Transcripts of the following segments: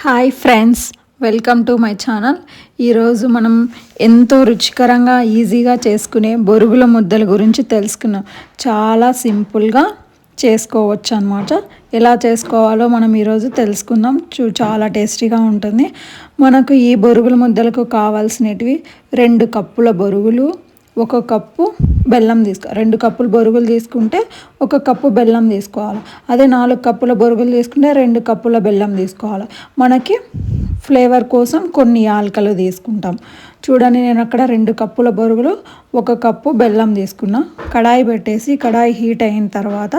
Hi friends welcome to my channel. ఈరోజు మనం ఎంతో రుచికరంగా ఈజీగా చేసుకునే బొరుగుల ముద్దల గురించి తెలుసుకున్నాం. చాలా సింపుల్గా చేసుకోవచ్చు అనమాట ఎలా చేసుకోవాలో మనం ఈరోజు తెలుసుకుందాం. చూ చాలా టేస్టీగా ఉంటుంది. మనకు ఈ బొరుగుల ముద్దలకు కావాల్సినవి రెండు కప్పుల బొరుగులు ఒక కప్పు బెల్లం తీసుకో రెండు కప్పులు బొరుగులు తీసుకుంటే ఒక కప్పు బెల్లం తీసుకోవాలి. అదే నాలుగు కప్పుల బొరుగులు తీసుకుంటే రెండు కప్పుల బెల్లం తీసుకోవాలి. మనకి ఫ్లేవర్ కోసం కొన్ని యాలకలు తీసుకుంటాం. చూడండి నేను అక్కడ రెండు కప్పుల బొరుగులు ఒక కప్పు బెల్లం తీసుకున్నా. కడాయి పెట్టేసి కడాయి హీట్ అయిన తర్వాత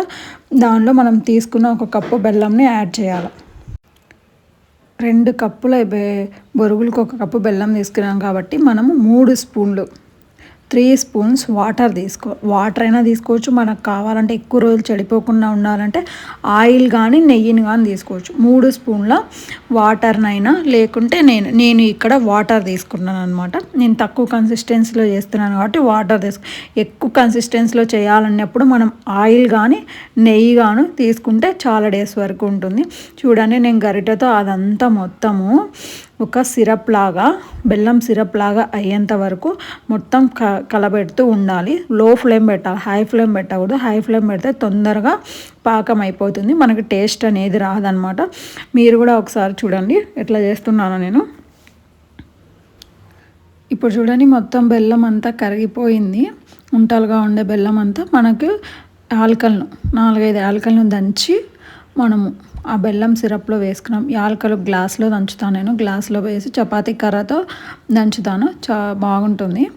దానిలో మనం తీసుకున్న ఒక కప్పు బెల్లంని యాడ్ చేయాలి. రెండు కప్పుల బొరుగులకు ఒక కప్పు బెల్లం తీసుకున్నాం కాబట్టి మనము మూడు స్పూన్లు త్రీ స్పూన్స్ వాటర్ తీసుకో వాటర్ అయినా తీసుకోవచ్చు. మనకు కావాలంటే ఎక్కువ రోజులు చెడిపోకుండా ఉండాలంటే ఆయిల్ కానీ నెయ్యిని కానీ తీసుకోవచ్చు. మూడు స్పూన్ల వాటర్నైనా లేకుంటే నేను నేను ఇక్కడ వాటర్ తీసుకున్నాను అనమాట నేను తక్కువ కన్సిస్టెన్సీలో చేస్తున్నాను కాబట్టి వాటర్ తీసుకు ఎక్కువ కన్సిస్టెన్సీలో చేయాలన్నప్పుడు మనం ఆయిల్ కానీ నెయ్యి గాను తీసుకుంటే చాలా డేస్ వరకు ఉంటుంది. చూడండి నేను గరిటతో అదంతా మొత్తము ఒక సిరప్ లాగా బెల్లం సిరప్ లాగా అయ్యేంత వరకు మొత్తం క కలబెడుతూ ఉండాలి. లో ఫ్లేమ్ పెట్టాలి హై ఫ్లేమ్ పెట్టకూడదు. హై ఫ్లేమ్ పెడితే తొందరగా పాకం అయిపోతుంది మనకి టేస్ట్ అనేది రాదనమాట. మీరు కూడా ఒకసారి చూడండి ఎట్లా చేస్తున్నాను నేను. ఇప్పుడు చూడండి మొత్తం బెల్లం అంతా కరిగిపోయింది. ఉంటలుగా ఉండే బెల్లం అంతా మనకు ఆల్కలను నాలుగైదు ఆల్కలను దంచి మనము ఆ బెల్లం సిరప్లో వేసుకున్నాం. యాలకలు గ్లాస్లో దంచుతాను నేను. గ్లాస్లో వేసి చపాతీ కర్రతో దంచుతాను. చా బాగుంటుంది.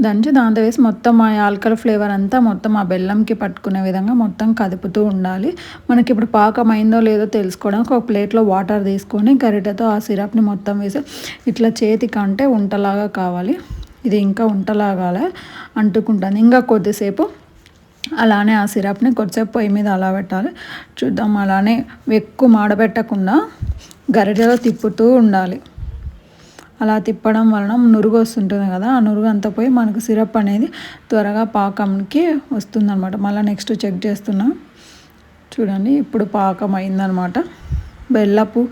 దంచి దాంతో వేసి మొత్తం ఆ యాలకల ఫ్లేవర్ అంతా మొత్తం ఆ బెల్లంకి పట్టుకునే విధంగా మొత్తం కదుపుతూ ఉండాలి. మనకి ఇప్పుడు పాకం అయిందో లేదో తెలుసుకోవడానికి ఒక ప్లేట్లో వాటర్ తీసుకొని గరిటెతో ఆ సిరప్ని మొత్తం వేసి ఇట్లా చేతికి అంటే ఉంటలాగా కావాలి. ఇది ఇంకా ఉంటలాగాలే అంటుకుంటాను. ఇంకా కొద్దిసేపు అలానే ఆ సిరప్ని కొద్దిసేపు పొయ్యి మీద అలా పెట్టాలి. చూద్దాం అలానే ఎక్కువ మాడబెట్టకుండా గరిటెలో తిప్పుతూ ఉండాలి. అలా తిప్పడం వలన నురుగు వస్తుంటుంది కదా ఆ నురుగు అంతా పోయి మనకు సిరప్ అనేది త్వరగా పాకంకి వస్తుందన్నమాట. మళ్ళీ నెక్స్ట్ చెక్ చేస్తున్నా. చూడండి ఇప్పుడు పాకం అయిందనమాట బెల్లపు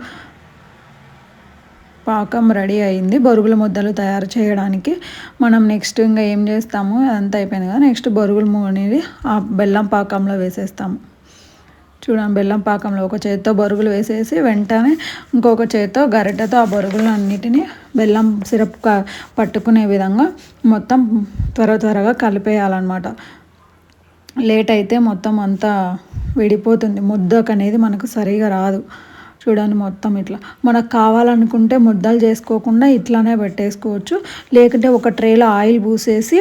పాకం రెడీ అయింది. బొరుగుల ముద్దలు తయారు చేయడానికి మనం నెక్స్ట్ ఇంకా ఏం చేస్తాము అంత అయిపోయింది కదా. నెక్స్ట్ బొరుగులు అనేది ఆ బెల్లం పాకంలో వేసేస్తాము. చూడండి బెల్లం పాకంలో ఒక చేతితో బొరుగులు వేసేసి వెంటనే ఇంకొక చేతితో గరిటెతో ఆ బొరుగులు అన్నిటినీ బెల్లం సిరప్ పట్టుకునే విధంగా మొత్తం త్వర త్వరగా కలిపేయాలన్నమాట. లేట్ అయితే మొత్తం అంతా విడిపోతుంది. ముద్దకు అనేది మనకు సరిగా రాదు. చూడండి మొత్తం ఇట్లా. మనకు కావాలనుకుంటే ముద్దలు చేసుకోకుండా ఇట్లానే పెట్టేసుకోవచ్చు. లేకుంటే ఒక ట్రేలో ఆయిల్ పూసేసి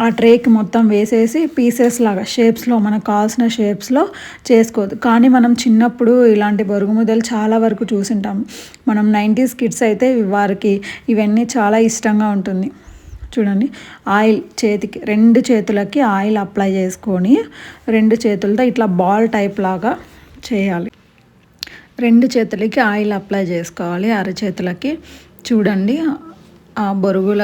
ఆ ట్రేకి మొత్తం వేసేసి పీసెస్ లాగా షేప్స్లో మనకు కావాల్సిన షేప్స్లో చేసుకోవద్దు. కానీ మనం చిన్నప్పుడు ఇలాంటి బొరుగు ముద్దలు చాలా వరకు చూసింటాం. మనం నైంటీస్ కిడ్స్ అయితే వారికి ఇవన్నీ చాలా ఇష్టంగా ఉంటుంది. చూడండి ఆయిల్ చేతికి రెండు చేతులకి ఆయిల్ అప్లై చేసుకొని రెండు చేతులతో ఇట్లా బాల్ టైప్ లాగా చేయాలి. రెండు చేతులకి ఆయిల్ అప్లై చేసుకోవాలి. అరచేతులకి చూడండి ఆ బొరుగుల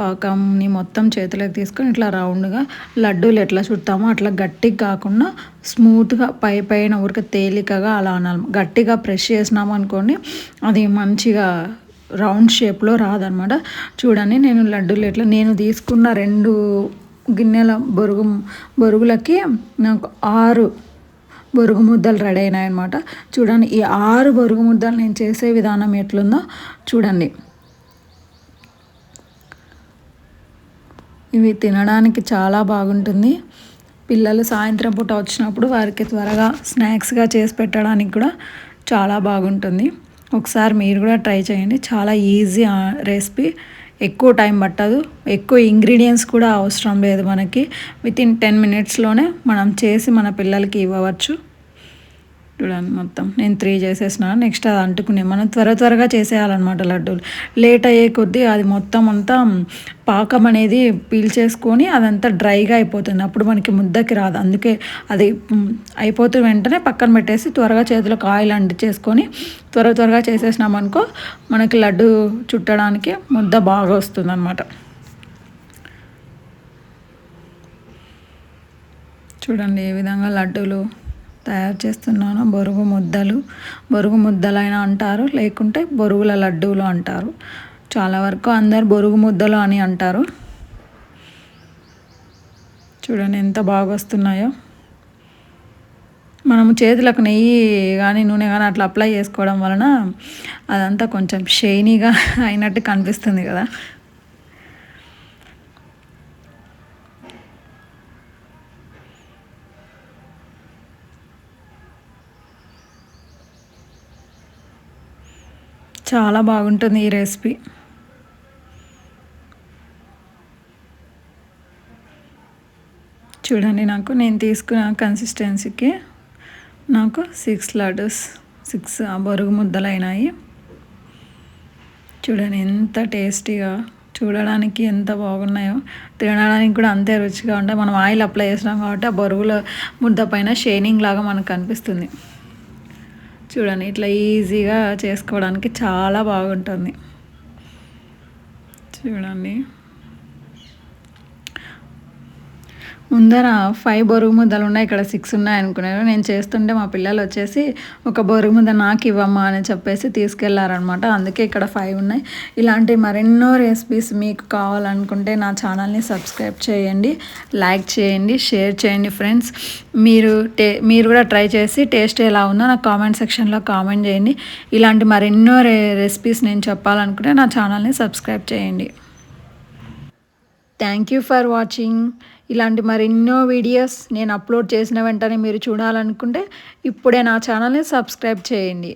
పాకంని మొత్తం చేతులకు తీసుకొని ఇట్లా రౌండ్గా లడ్డూలు ఎట్లా చుడతామో అట్లా గట్టిగా కాకుండా స్మూత్గా పై పైన ఊరిక తేలికగా అలా అనాలి. గట్టిగా ప్రెస్ చేసినాము అనుకోండి అది మంచిగా రౌండ్ షేప్లో రాదనమాట. చూడండి నేను లడ్డూలు ఎట్లా నేను తీసుకున్న రెండు గిన్నెల బొరుగు బొరుగులకి నాకు ఆరు బొరుగు ముద్దలు రెడీ అయినాయి అనమాట చూడండి ఈ ఆరు బొరుగు ముద్దలు నేను చేసే విధానం ఎట్లుందో చూడండి. ఇవి తినడానికి చాలా బాగుంటుంది. పిల్లలు సాయంత్రం పూట వచ్చినప్పుడు వారికి త్వరగా స్నాక్స్గా చేసి పెట్టడానికి కూడా చాలా బాగుంటుంది. ఒకసారి మీరు కూడా ట్రై చేయండి. చాలా ఈజీ రెసిపీ. ఎక్కువ టైం పట్టదు. ఎక్కువ ఇంగ్రీడియంట్స్ కూడా అవసరం లేదు మనకి. విత్ ఇన్ టెన్ మినిట్స్లోనే మనం చేసి మన పిల్లలకి ఇవ్వవచ్చు. చూడండి మొత్తం. నేను త్రీ చేసేసిన నెక్స్ట్ అది అంటుకునే. మనం త్వర త్వరగా చేసేయాలన్నమాట లడ్డూలు. లేట్ అయ్యే కొద్దీ అది మొత్తం అంతా పాకం అనేది పీల్చేసుకొని అదంతా డ్రైగా అయిపోతుంది. అప్పుడు మనకి ముద్దకి రాదు. అందుకే అది అయిపోతున్న వెంటనే పక్కన పెట్టేసి త్వరగా చేతులకు ఆయిల్ అంటించేసుకొని త్వర త్వరగా చేసేసినామనుకో మనకి లడ్డు చుట్టడానికి ముద్ద బాగా వస్తుంది అనమాట చూడండి ఏ విధంగా లడ్డూలు తయారు చేస్తున్నాను. బొరుగు ముద్దలు. బొరుగు ముద్దలైనా అంటారు లేకుంటే బొరుగుల లడ్డూలు అంటారు. చాలా వరకు అందరు బొరుగు ముద్దలు అని అంటారు. చూడండి ఎంత బాగా వస్తున్నాయో మనము చేతులకు నెయ్యి కానీ నూనె కానీ అట్లా అప్లై చేసుకోవడం వలన అదంతా కొంచెం షైనీగా అయినట్టు కనిపిస్తుంది కదా. చాలా బాగుంటుంది ఈ రెసిపీ. చూడండి నాకు నేను తీసుకున్న కన్సిస్టెన్సీకి నాకు సిక్స్ లడ్డూస్ సిక్స్ బరుగు ముద్దలైనాయి. చూడండి ఎంత టేస్టీగా చూడడానికి ఎంత బాగున్నాయో తినడానికి కూడా అంతే రుచిగా ఉంటాయి. మనం ఆయిల్ అప్లై చేసినాం కాబట్టి ఆ బరువుల ముద్ద పైన షైనింగ్ లాగా మనకు కనిపిస్తుంది చూడండి ఇట్లా ఈజీగా చేసుకోవడానికి చాలా బాగుంటుంది. చూడండి. ముందర ఫైవ్ బొరుగు ముద్దలు ఉన్నాయి ఇక్కడ సిక్స్ ఉన్నాయి అనుకున్నాను నేను చేస్తుంటే మా పిల్లలు వచ్చేసి ఒక బొరుగు ముద్ద నాకు ఇవ్వమ్మా అని చెప్పేసి తీసుకెళ్ళారనమాట అందుకే ఇక్కడ ఫైవ్ ఉన్నాయి. ఇలాంటి మరెన్నో రెసిపీస్ మీకు కావాలనుకుంటే నా ఛానల్ని సబ్స్క్రైబ్ చేయండి లైక్ చేయండి షేర్ చేయండి ఫ్రెండ్స్ మీరు టే మీరు కూడా ట్రై చేసి టేస్ట్ ఎలా ఉందో నాకు కామెంట్ సెక్షన్లో కామెంట్ చేయండి. ఇలాంటి మరెన్నో రెసిపీస్ నేను చెప్పాలనుకుంటే నా ఛానల్ని సబ్స్క్రైబ్ చేయండి. థ్యాంక్ యూ ఫర్ వాచింగ్ ఇలాంటి మరెన్నో వీడియోస్ నేను అప్లోడ్ చేసిన వెంటనే మీరు చూడాలనుకుంటే ఇప్పుడే నా ఛానల్ని సబ్స్క్రైబ్ చేయండి.